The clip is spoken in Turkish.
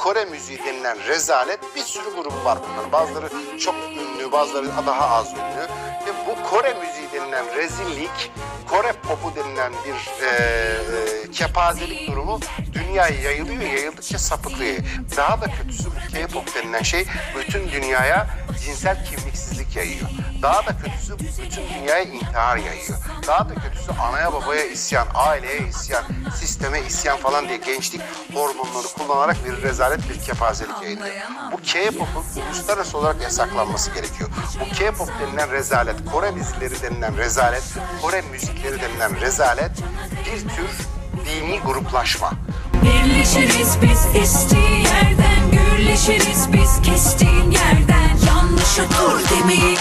Kore müziği denilen rezalet bir sürü grup var bunların. Bazıları çok ünlü, bazıları daha az ünlü. Ve bu Kore müziği denilen rezillik, Kore popu denilen bir e, e, kepazelik durumu dünyaya yayılıyor. Yayıldıkça sapıklıyor. Daha da kötüsü bu K-pop denilen şey bütün dünyaya cinsel kimliksizlik yayıyor. Daha da kötüsü bütün dünyaya intihar yayıyor. Daha da kötüsü anaya babaya isyan, aileye isyan, sisteme isyan falan diye gençlik hormonları kullanarak bir rezalet bir kepazelik yayınlıyor. Bu K-pop'un uluslararası olarak yasaklanması gerekiyor. Bu K-pop denilen rezalet, Kore dizileri denilen rezalet, Kore müzikleri denilen rezalet bir tür dini gruplaşma. Birleşiriz biz isteyen yerden Gürleşiriz biz kestiğin yerden Yanlışı dur demeyi